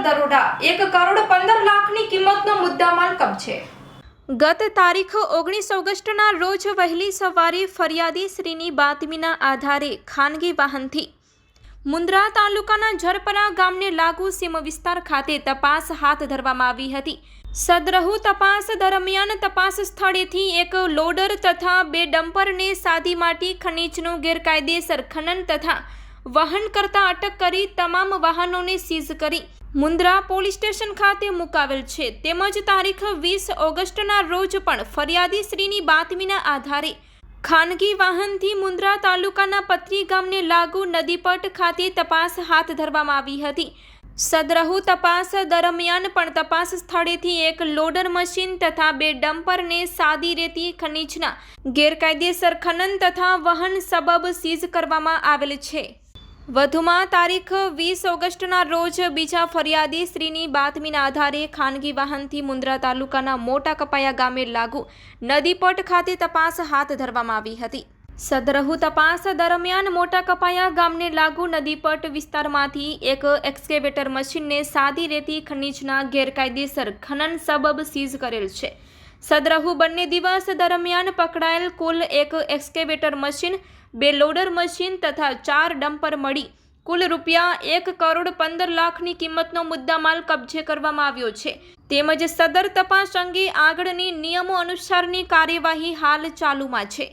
દરોડા. એક કરોડ પંદર લાખની કિંમતનો મુદ્દામાલ કબજે. ગત તારીખ ઓગણીસ ઓગસ્ટના રોજ વહેલી સવારે ફરિયાદી શ્રીની બાતમીના આધારે ખાનગી વાહનથી મુન્દ્રા તાલુકાના ઝરપરા ગામને લાગુ સીમ વિસ્તાર ખાતે તપાસ હાથ ધરવામાં આવી હતી. સદરહુ તપાસ દરમિયાન તપાસ સ્થળેથી એક લોડર તથા બે ડમ્પરને સાદી માટી ખનીજનું ગેરકાયદેસર ખનન તથા વહન કરતા અટક કરી તમામ વાહનોને સીઝ કરી. મુન્દ્રા પોલીસ સ્ટેશન ખાતે મુકાવેલ છે. તેમજ તારીખ વીસ ઓગસ્ટના રોજ પણ ફરિયાદી શ્રીની બાતમીના આધારે ખાનગી વાહનથી મુન્દ્રા તાલુકાના પત્રી ગામને લાગુ નદીપટ ખાતે તપાસ હાથ ધરવામાં આવી હતી. સદરહુ તપાસ દરમિયાન પણ તપાસ સ્થળેથી એક લોડર મશીન તથા બે ડમ્પરને સાદી રેતી ખનીજના ગેરકાયદેસર ખનન તથા વહન સબબ સીઝ કરવામાં આવેલ છે. વધુમાં તારીખ વીસ ઓગસ્ટના રોજ બીજા ફરિયાદી સ્ત્રીની બાતમીના આધારે ખાનગી વાહનથી મુન્દ્રા તાલુકાના મોટા કપાયા ગામે લાગુ નદીપટ ખાતે તપાસ હાથ ધરવામાં આવી હતી. સદરહુ તપાસ દરમિયાન મોટા કપાયા ગામને લાગુ નદીપટ વિસ્તારમાંથી એક એક્સ્કેવેટર મશીનને સાદી રેતી ખનીજના ગેરકાયદેસર ખનન સબબ સીઝ કરેલ છે. સદરહુ બંને દિવસ દરમિયાન પકડાયેલ કુલ એક એક્સ્કેવેટર મશીન, બે લોડર મશીન તથા ચાર ડમ્પર મળી. કુલ રૂપિયા એક કરોડ પંદર લાખની કિંમતનો મુદ્દામાલ કબજે કરવામાં આવ્યો છે. તેમજ સદર તપાસ અંગે આગળની નિયમો અનુસારની કાર્યવાહી હાલ ચાલુમાં છે.